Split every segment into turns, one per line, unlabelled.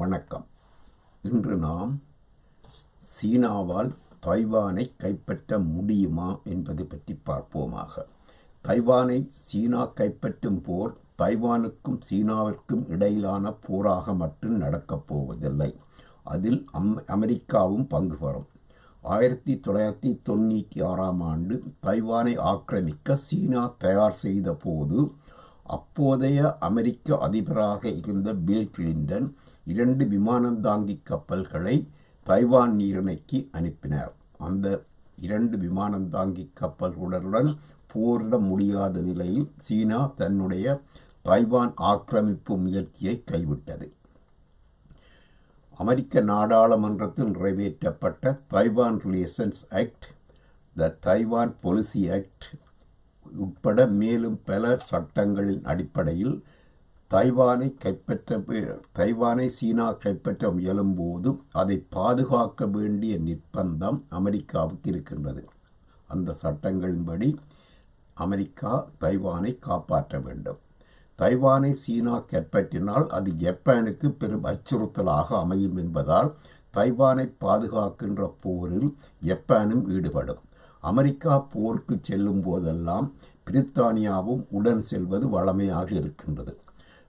வணக்கம். இன்று நாம் சீனாவால் தைவானை கைப்பற்ற முடியுமா என்பது பற்றி பார்ப்போமாக. தைவானை சீனா கைப்பற்றும் போர் தைவானுக்கும் சீனாவிற்கும் இடையிலான போராக மட்டும் நடக்கப் போவதில்லை. அதில் அம் அமெரிக்காவும் பங்கு பெறும். ஆயிரத்தி தொள்ளாயிரத்தி தொண்ணூற்றி ஆறாம் ஆண்டு தைவானை ஆக்கிரமிக்க சீனா தயார் செய்த போது அப்போதைய அமெரிக்க அதிபராக இருந்த பில் கிளின்டன் இரண்டு விமானம் தாங்கி கப்பல்களை தைவான் நீரிணைக்கு அனுப்பினார். அந்த இரண்டு விமானம் தாங்கி கப்பல்களுடன் போரிட முடியாத நிலையில் சீனா தன்னுடைய தைவான் ஆக்கிரமிப்பு முயற்சியை கைவிட்டது. அமெரிக்க நாடாளுமன்றத்தில் நிறைவேற்றப்பட்ட Taiwan relations act the Taiwan policy act உட்பட மேலும் பல சட்டங்களின் அடிப்படையில் தைவானை கைப்பற்ற தைவானை சீனா கைப்பற்ற முயலும்போது அதை பாதுகாக்க வேண்டிய நிர்பந்தம் அமெரிக்காவுக்கு இருக்கின்றது. அந்த சட்டங்களின்படி அமெரிக்கா தைவானை காப்பாற்ற வேண்டும். தைவானை சீனா கைப்பற்றினால் அது ஜப்பானுக்கு பெரும் அச்சுறுத்தலாக அமையும் என்பதால் தைவானை பாதுகாக்கின்ற போரில் ஜப்பானும் ஈடுபடும். அமெரிக்கா போருக்கு செல்லும் போதெல்லாம் பிரித்தானியாவும் உடன் செல்வது வளமையாக இருக்கின்றது.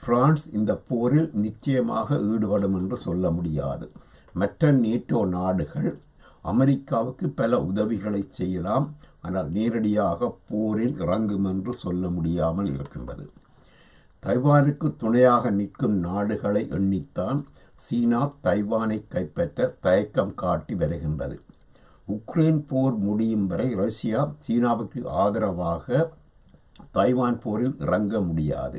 பிரான்ஸ் இந்த போரில் நிச்சயமாக ஈடுபடும் என்று சொல்ல முடியாது. மற்ற நேட்டோ நாடுகள் அமெரிக்காவுக்கு பல உதவிகளை செய்யலாம். ஆனால் நேரடியாக போரில் இறங்கும் என்று சொல்ல முடியாமல் இருக்கின்றது. தைவானுக்கு துணையாக நிற்கும் நாடுகளை எண்ணித்தான் சீனா தைவானை கைப்பற்ற தயக்கம் காட்டி வருகின்றது. உக்ரைன் போர் முடியும் வரை ரஷ்யா சீனாவுக்கு ஆதரவாக தைவான் போரில் இறங்க முடியாது.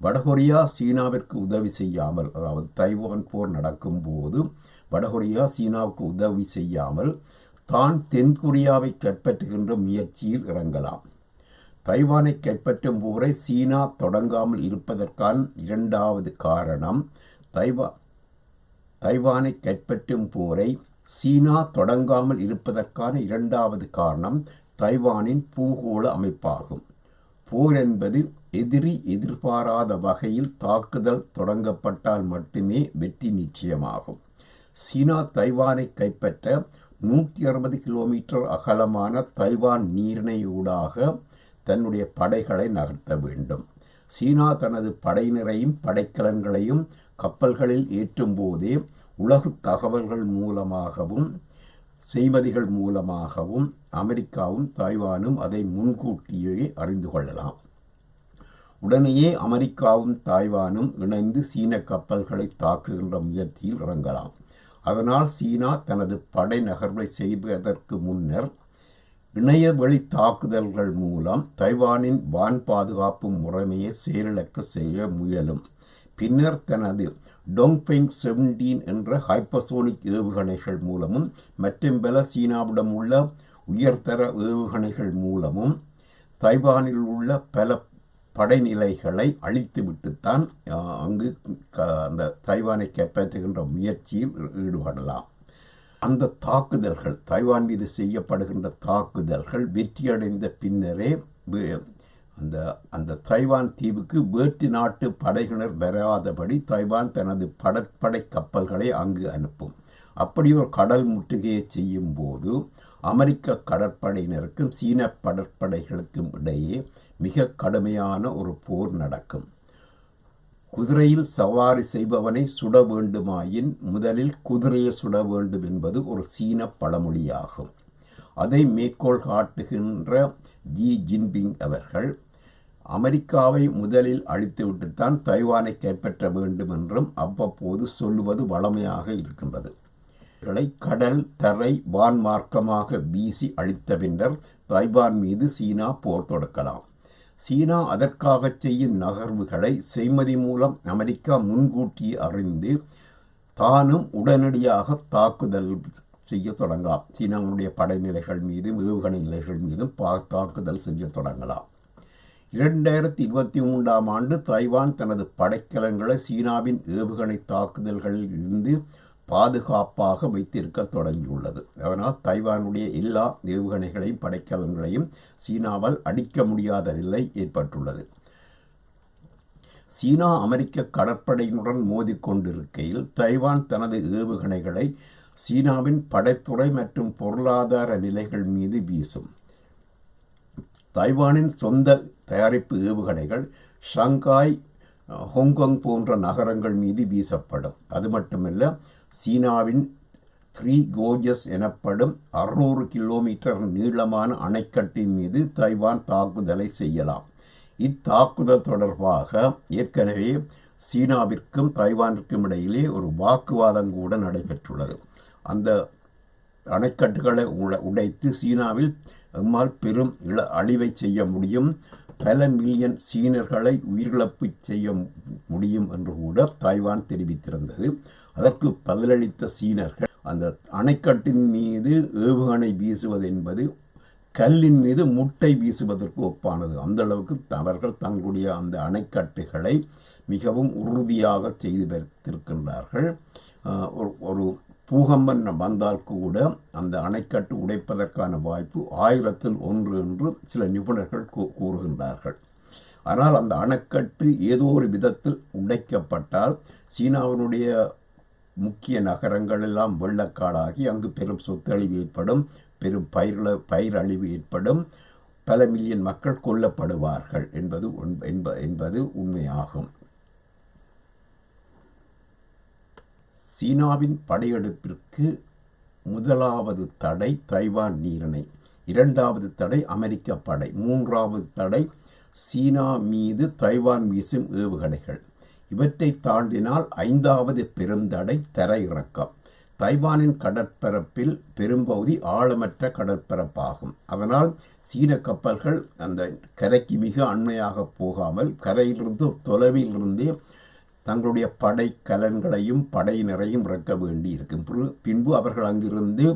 வடகொரியா சீனாவிற்கு உதவி செய்யாமல் அதாவது தைவான் போர் நடக்கும்போது வடகொரியா சீனாவுக்கு உதவி செய்யாமல் தான் தென்கொரியாவை கைப்பற்றுகின்ற முயற்சியில் இறங்கலாம். தைவானை கைப்பற்றும் போரை சீனா தொடங்காமல் இருப்பதற்கான இரண்டாவது காரணம் தைவா தைவானை கைப்பற்றும் போரை சீனா தொடங்காமல் இருப்பதற்கான இரண்டாவது காரணம் தைவானின் பூகோள அமைப்பாகும். போர் என்பது எதிரி எதிர்பாராத வகையில் தாக்குதல் தொடங்கப்பட்டால் மட்டுமே வெற்றி நிச்சயமாகும். சீனா தைவானை கைப்பற்ற நூற்றி அறுபது கிலோமீட்டர் அகலமான தைவான் நீரிணையூடாக தன்னுடைய படைகளை நகர்த்த வேண்டும். சீனா தனது படையினரையும் படைக்கலன்களையும் கப்பல்களில் ஏற்றும் போதே உலகு தகவல்கள் மூலமாகவும் செய்மதிகள் மூலமாகவும் அமெரிக்காவும் தாய்வானும் அதை முன்கூட்டியே அறிந்து கொள்ளலாம். உடனேயே அமெரிக்காவும் தாய்வானும் இணைந்து சீன கப்பல்களை தாக்குகின்ற முயற்சியில் இறங்கலாம். அதனால் சீனா தனது படை நகர்வை செய்வதற்கு முன்னர் இணையவழி தாக்குதல்கள் மூலம் தைவானின் வான் பாதுகாப்பு முறைமையை செயலிழக்க செய்ய முயலும். பின்னர் தனது டொங்பெங் செவன்டீன் என்ற ஹைப்பசோனிக் ஏவுகணைகள் மூலமும் மற்றும் பல சீனாவிடம் உள்ள உயர்தர ஏவுகணைகள் மூலமும் தைவானில் உள்ள பல படைநிலைகளை அழித்துவிட்டுத்தான் அங்கு அந்த தைவானை கைப்பற்றுகின்ற முயற்சியில் ஈடுபடலாம். அந்த தாக்குதல்கள் தைவான் மீது செய்யப்படுகின்ற தாக்குதல்கள் வெற்றியடைந்த பின்னரே அந்த அந்த தைவான் தீவுக்கு வேற்று நாட்டு படையினர் வராதபடி தைவான் தனது படற்படை கப்பல்களை அங்கு அனுப்பும். அப்படி ஒரு கடல் முற்றுகையை செய்யும் போது அமெரிக்க கடற்படையினருக்கும் சீன கடற்படைகளுக்கும் இடையே மிக கடுமையான ஒரு போர் நடக்கும். குதிரையில் சவாரி செய்பவனை சுட வேண்டுமாயின் முதலில் குதிரையை சுட வேண்டும் என்பது ஒரு சீன பழமொழியாகும். அதை மேற்கோள் காட்டுகின்ற ஜி. ஜின்பிங் அவர்கள் அமெரிக்காவை முதலில் அழித்துவிட்டுத்தான் தைவானை கைப்பற்ற வேண்டும் என்றும் அவ்வப்போது சொல்லுவது வளமையாக இருக்கின்றது. கடல் தரை வான் மார்க்கமாக வீசி அழித்த பின்னர் தைவான் மீது சீனா போர் தொடுக்கலாம். சீனா அதற்காக செய்யும் நகர்வுகளை செய்மதி மூலம் அமெரிக்கா முன்கூட்டி அறிந்து தானும் உடனடியாக தாக்குதல் செய்ய தொடங்கலாம். சீனாவுடைய படைநிலைகள் மீதும் ஏவுகணை நிலைகள் மீதும் பா தாக்குதல் செய்ய தொடங்கலாம். இரண்டாயிரத்தி இருபத்தி மூன்றாம் ஆண்டு தைவான் தனது படைக்கலங்களை சீனாவின் ஏவுகணை தாக்குதல்களில் இருந்து பாதுகாப்பாக வைத்திருக்க தொடங்கியுள்ளது. அதனால் தைவானுடைய எல்லா ஏவுகணைகளையும் படைக்கலங்களையும் சீனாவால் அடிக்க முடியாத நிலை ஏற்பட்டுள்ளது. சீனா அமெரிக்க கடற்படையினுடன் மோதிக்கொண்டிருக்கையில் தைவான் தனது ஏவுகணைகளை சீனாவின் படைத்துறை மற்றும் பொருளாதார நிலைகள் மீது வீசும். தைவானின் சொந்த தயாரிப்பு ஏவுகணைகள் ஷங்காய் ஹாங்காங் போன்ற நகரங்கள் மீது வீசப்படும். அது மட்டுமல்ல சீனாவின் த்ரீ கோஜஸ் எனப்படும் அறுநூறு கிலோமீட்டர் நீளமான அணைக்கட்டின் மீது தைவான் தாக்குதலை செய்யலாம். இத்தாக்குதல் தொடர்பாக ஏற்கனவே சீனாவிற்கும் தைவானிற்கும் இடையிலே ஒரு வாக்குவாதம் கூட நடைபெற்றுள்ளது. அந்த அணைக்கட்டுகளை உடைத்து சீனாவில் எம்மால் பெரும் இழ அழிவை செய்ய முடியும். பல மில்லியன் சீனர்களை உயிரிழப்பு செய்ய முடியும் என்று கூட தாய்வான் தெரிவித்திருந்தது. அதற்கு பதிலளித்த சீனர்கள் அந்த அணைக்கட்டின் மீது ஏவுகணை வீசுவது என்பது கல்லின் மீது முட்டை வீசுவதற்கு ஒப்பானது. அந்த அளவுக்கு அவர்கள் தங்களுடைய அந்த அணைக்கட்டுகளை மிகவும் உறுதியாக செய்து வைத்திருக்கின்றார்கள். ஒரு பூகம்பம் வந்தால் கூட அந்த அணைக்கட்டு உடைப்பதற்கான வாய்ப்பு ஆயிரத்தில் ஒன்று என்று சில நிபுணர்கள் கூறுகின்றார்கள். ஆனால் அந்த அணைக்கட்டு ஏதோ ஒரு விதத்தில் உடைக்கப்பட்டால் சீனாவினுடைய முக்கிய நகரங்கள் எல்லாம் வெள்ளக்காடாகி அங்கு பெரும் சொத்தழிவு ஏற்படும் பெரும் பயிர்கள பயிரழிவு ஏற்படும் பல மில்லியன் மக்கள் கொல்லப்படுவார்கள் என்பது என்பது உண்மையாகும். சீனாவின் படையெடுப்பிற்கு முதலாவது தடை தைவான் நீரிணை இரண்டாவது தடை அமெரிக்க படை மூன்றாவது தடை சீனா மீது தைவான் வீசும் ஏவுகணைகள். இவற்றை தாண்டினால் ஐந்தாவது பெருந்தடை தரையிறக்கம். தைவானின் கடற்பரப்பில் பெரும்பகுதி ஆழமற்ற கடற்பரப்பாகும். அதனால் சீன கப்பல்கள் அந்த கரைக்கு மிக அண்மையாக போகாமல் கரையிலிருந்து தொலைவிலிருந்தே தங்களுடைய படைக்கலன்களையும் படையினரையும் இறக்க வேண்டி இருக்கும் பின்பு அவர்கள் அங்கிருந்து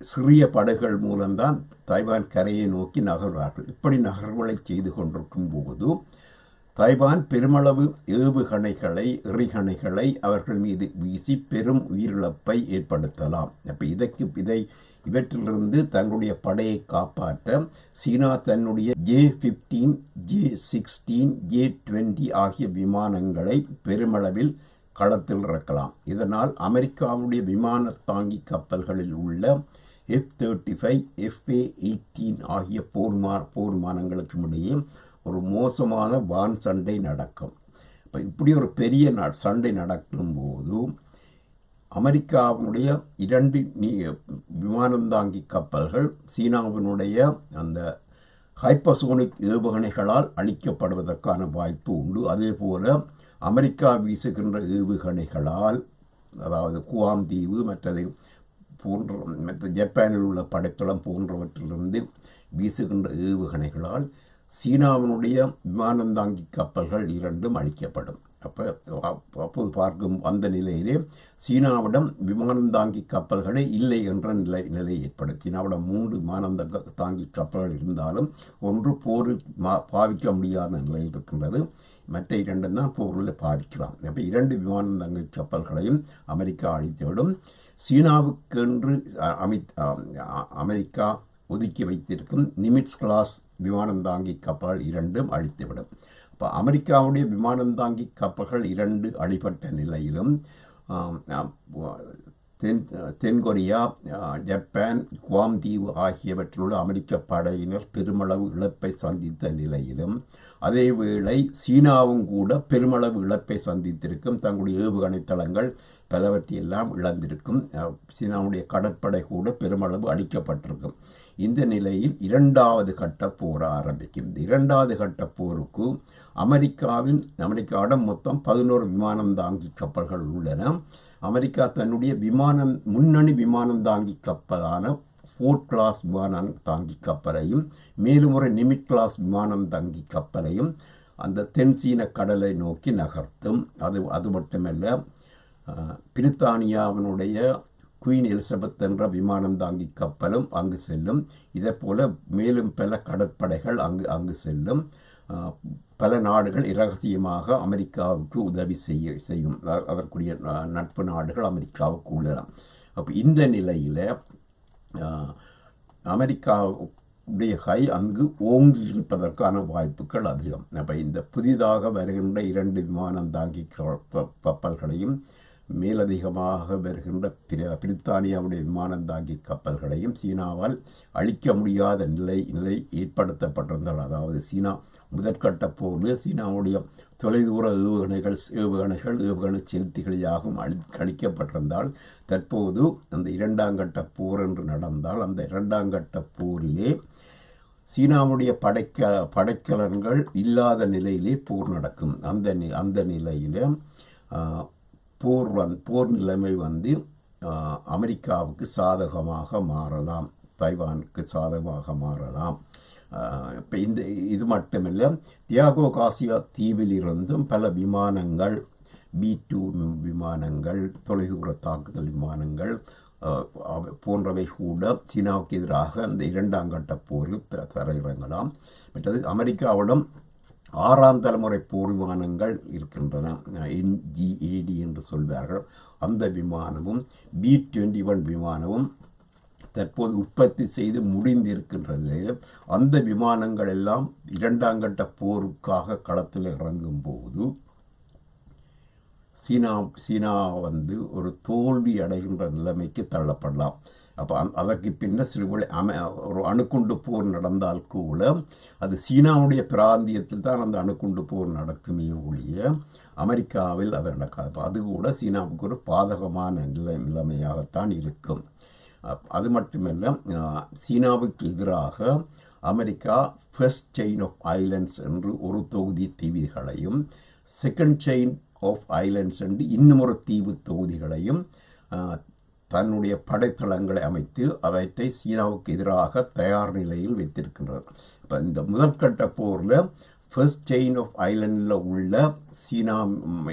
சிறிய படைகள் மூலம்தான் தாய்வான் கரையை நோக்கி நகர்வார்கள். இப்படி நகர்வுகளை செய்து கொண்டிருக்கும் போது தாய்வான் பெருமளவு ஏவுகணைகளை எறிகணைகளை அவர்கள் மீது வீசி பெரும் உயிரிழப்பை ஏற்படுத்தலாம். அப்போ இதற்கு இதை இவற்றிலிருந்து தங்களுடைய படையை காப்பாற்ற சீனா தன்னுடைய J fifteen J sixteen J twenty ஆகிய விமானங்களை பெருமளவில் களத்தில் இறக்கலாம். இதனால் அமெரிக்காவுடைய விமான தாங்கி கப்பல்களில் உள்ள F thirty five FA eighteen ஆகிய போர்மா போர் விமானங்களுக்கும் இடையே ஒரு மோசமான வான் சண்டை நடக்கும். இப்போ இப்படி ஒரு பெரிய சண்டை நடக்கும் போதும் அமெரிக்காவினுடைய இரண்டு நீ விமானந்தாங்கி கப்பல்கள் சீனாவினுடைய அந்த ஹைப்பசோனிக் ஏவுகணைகளால் அழிக்கப்படுவதற்கான வாய்ப்பு உண்டு. அதேபோல் அமெரிக்கா வீசுகின்ற ஏவுகணைகளால் அதாவது குவாம் தீவு மற்றது போன்ற மற்ற ஜப்பானில் உள்ள படைத்தளம் போன்றவற்றிலிருந்து வீசுகின்ற ஏவுகணைகளால் சீனாவினுடைய விமானந்தாங்கி கப்பல்கள் இரண்டும் அழிக்கப்படும். அப்போ அப்போது பார்க்கும் அந்த நிலையிலே சீனாவிடம் விமானம் தாங்கி கப்பல்களே இல்லை என்ற நிலை நிலை ஏற்படும் சீனாவிடம் மூன்று விமானம் தாங்கி கப்பல்கள் இருந்தாலும் ஒன்று போரில் பாவிக்க முடியாத நிலையில் இருக்கின்றது. மற்ற இரண்டும் தான் போரில் பாவிக்கலாம். அப்போ இரண்டு விமானம் தாங்கி கப்பல்களையும் அமெரிக்கா அழித்துவிடும். சீனாவுக்கென்று அமித் அமெரிக்கா ஒதுக்கி வைத்திருக்கும் நிமிட்ஸ் கிளாஸ் விமானம் தாங்கி கப்பல் இரண்டும் அழித்துவிடும். இப்போ அமெரிக்காவுடைய விமானந்தாங்கி கப்பல்கள் இரண்டு அடிபட்ட நிலையிலும் தென் தென்கொரியா ஜப்பான் குவாம் தீவு ஆகியவற்றிலுள்ள அமெரிக்க படையினர் பெருமளவு இழப்பை சந்தித்த நிலையிலும் அதேவேளை சீனாவும் கூட பெருமளவு இழப்பை சந்தித்திருக்கும் தங்களுடைய ஏவுகணை தளங்கள் பலவற்றையெல்லாம் இழந்திருக்கும் சீனாவுடைய கடற்படை கூட பெருமளவு அளிக்கப்பட்டிருக்கும் இந்த நிலையில் இரண்டாவது கட்ட போர் ஆரம்பிக்கும். இந்த இரண்டாவது கட்ட போருக்கு அமெரிக்காவின் அமெரிக்காவிடம் மொத்தம் பதினோரு விமானம் தாங்கி கப்பல்கள் உள்ளன. அமெரிக்கா தன்னுடைய விமானம் முன்னணி விமானம் தாங்கி கப்பலான ஃபோர்ட் கிளாஸ் விமானம் தாங்கி கப்பலையும் மேலும் ஒரு நிமிட் கிளாஸ் விமானம் தாங்கி கப்பலையும் அந்த தென்சீன கடலை நோக்கி நகர்த்தும். அது அது மட்டுமல்ல பிரித்தானியாவினுடைய குயின் எலிசபெத் என்ற விமானம் தாங்கி கப்பலும் அங்கு செல்லும். இதே மேலும் பல கடற்படைகள் அங்கு அங்கு செல்லும். பல நாடுகள் இரகசியமாக அமெரிக்காவுக்கு உதவி செய்ய செய்யும். அதற்குரிய நட்பு நாடுகள் அமெரிக்காவுக்கு உள்ளன. அப்போ இந்த நிலையில் அமெரிக்கா உடைய கை அங்கு ஓங்கி இருப்பதற்கான வாய்ப்புகள் அதிகம். அப்போ இந்த புதிதாக வருகின்ற இரண்டு விமானம் தாங்கி க- கப்பல்களையும் மேலதிகமாக வருகின்ற பிரி பிரித்தானியாவுடைய விமானந்தாங்கி கப்பல்களையும் சீனாவால் அழிக்க முடியாத நிலை நிலை ஏற்படுத்தப்பட்டிருந்தால் அதாவது சீனா முதற்கட்ட போரில் சீனாவுடைய தொலைதூர ஏவுகணைகள் ஏவுகணைகள் ஏவுகணை செலுத்திகளையாகவும் அழி அழிக்கப்பட்டிருந்தால் தற்போது அந்த இரண்டாம் கட்ட போர் என்று நடந்தால் அந்த இரண்டாம் கட்ட போரிலே சீனாவுடைய படைக்க படைக்கலன்கள் இல்லாத நிலையிலே போர் நடக்கும். அந்த அந்த நிலையில் போர் வந் போர் நிலைமை வந்து அமெரிக்காவுக்கு சாதகமாக மாறலாம். தைவானுக்கு சாதகமாக மாறலாம். இப்போ இந்த இது மட்டுமில்லை தியாகோ காசியா தீவிலிருந்தும் பல விமானங்கள் பி டூ விமானங்கள் தொலைதூர தாக்குதல் விமானங்கள் போன்றவை கூட சீனாவுக்கு எதிராக அந்த இரண்டாம் கட்ட போரில் த- தரையிறங்கலாம். மற்றது அமெரிக்காவிடம் ஆறாம் தலைமுறை போர் விமானங்கள் இருக்கின்றன என்ஜிஏடி என்று சொல்வார்கள். அந்த விமானமும் பி டுவெண்ட்டி ஒன் விமானமும் தற்போது உற்பத்தி செய்து முடிந்திருக்கின்றது. அந்த விமானங்கள் எல்லாம் இரண்டாம் கட்ட போருக்காக களத்தில் இறங்கும் போது சீனா சீனா வந்து ஒரு தோல்வி அடைகின்ற நிலைமைக்கு தள்ளப்படலாம். அப்போ அந் அதற்கு பின்னர் சிறுவழி அமை ஒரு அணுக்குண்டு போர் நடந்தால் கூட அது சீனாவுடைய பிராந்தியத்தில் தான் அந்த அணுக்குண்டு போர் நடக்குமே ஒழிய அமெரிக்காவில் அது நடக்காது. அப்போ அது கூட சீனாவுக்கு ஒரு பாதகமான நிலை நிலைமையாகத்தான் இருக்கும். அப்- அது மட்டுமல்ல சீனாவுக்கு எதிராக அமெரிக்கா ஃபர்ஸ்ட் செயின் ஆஃப் ஐலண்ட்ஸ் என்று ஒரு தொகுதி தீவுகளையும் செகண்ட் செயின் ஆஃப் ஐலண்ட்ஸ் என்று இன்னும் ஒரு தீவு தொகுதிகளையும் தன்னுடைய படைத்தளங்களை அமைத்து அவற்றை சீனாவுக்கு எதிராக தயார் நிலையில் வைத்திருக்கின்றது இப்போ இந்த முதற்கட்ட போரில் ஃபர்ஸ்ட் செயின் ஆஃப் ஐலண்டில் உள்ள சீனா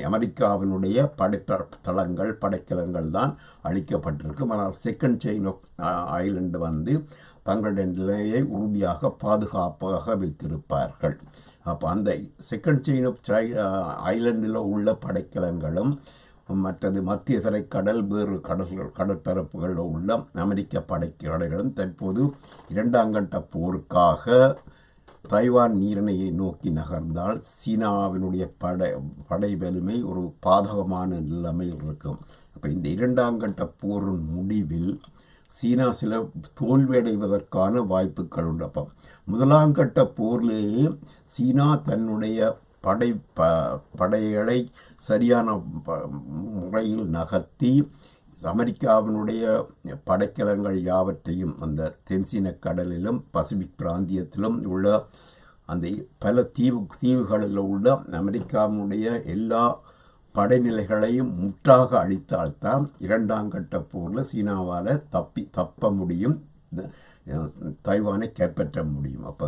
அமெரிக்காவினுடைய படைத்த தளங்கள் படைக்கலங்கள் தான் அழிக்கப்பட்டிருக்கும் ஆனால் செகண்ட் செயின் ஆஃப் ஐலண்டு வந்து தங்களுடைய நிலையை உறுதியாக பாதுகாப்பாக வைத்திருப்பார்கள். அப்போ அந்த செகண்ட் செயின் ஆஃப் ஐலண்டில் உள்ள படைக்கலங்களும் மற்றது மத்திய கடல் வேறு கடல்கள் கடற்பரப்புகளில் உள்ள அமெரிக்க படைக்கடைகளும் தற்போது இரண்டாம் கட்ட போருக்காக தைவான் நீரிணையை நோக்கி நகர்ந்தால் சீனாவினுடைய படை படை வலிமை ஒரு பாதகமான நிலைமையில் இருக்கும். அப்போ இந்த இரண்டாம் கட்ட போரின் முடிவில் சீனா சில தோல்வியடைவதற்கான வாய்ப்புகள் உண்டு. அப்போ முதலாம் கட்ட போர்லேயே சீனா தன்னுடைய படை ப படைகளை சரியான ப- முறையில் நகர்த்தி அமெரிக்காவினுடைய படைக்கலங்கள் யாவற்றையும் அந்த தென்சீன கடலிலும் பசிபிக் பிராந்தியத்திலும் உள்ள அந்த பல தீவு தீவுகளில் உள்ள அமெரிக்காவினுடைய எல்லா படைநிலைகளையும் முற்றாக அழித்தால்தான் இரண்டாம் கட்ட போரில் சீனாவால் தப்பி தப்ப முடியும். தைவானை கைப்பற்ற முடியும். அப்போ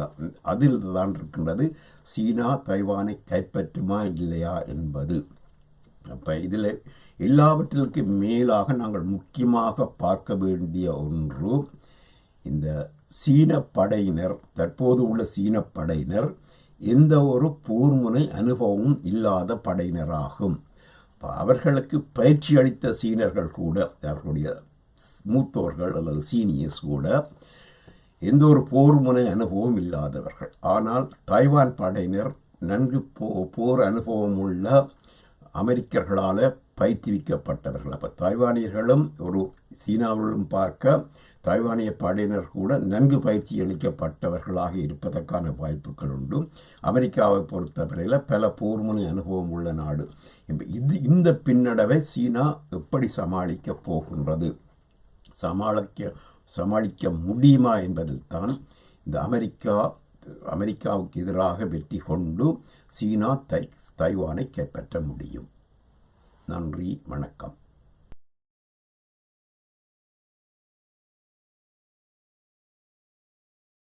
அதில் தான் இருக்கின்றது சீனா தைவானை கைப்பற்றுமா இல்லையா என்பது. அப்போ இதில் எல்லாவற்றிற்கு மேலாக நாங்கள் முக்கியமாக பார்க்க வேண்டிய ஒன்று இந்த சீன படையினர் தற்போது உள்ள சீன படையினர் எந்த ஒரு போர்முனை அனுபவமும் இல்லாத படையினராகும். அவர்களுக்கு பயிற்சி அளித்த சீனர்கள் கூட அவர்களுடைய மூத்தவர்கள் அல்லது சீனியர்ஸ் கூட எந்த ஒரு போர் முனை அனுபவம் இல்லாதவர்கள். ஆனால் தாய்வான் படையினர் நன்கு போ போர் அனுபவம் உள்ள அமெரிக்கர்களால் பயிற்றுவிக்கப்பட்டவர்கள். அப்போ தாய்வானியர்களும் ஒரு சீனாவிலும் பார்க்க தாய்வானிய படையினர் கூட நன்கு பயிற்சி அளிக்கப்பட்டவர்களாக இருப்பதற்கான வாய்ப்புகள் உண்டு. அமெரிக்காவை பொறுத்தவரையில் பல போர்முனை அனுபவம் உள்ள நாடு. இது இந்த பின்னடைவை சீனா எப்படி சமாளிக்கப் போகின்றது? சமாளிக்க சமாளிக்க முடியுமா என்பதில் தான் இந்த அமெரிக்கா அமெரிக்காவுக்கு எதிராக வெற்றி கொண்டு சீனா தை தைவானை கைப்பற்ற முடியும். நன்றி வணக்கம்.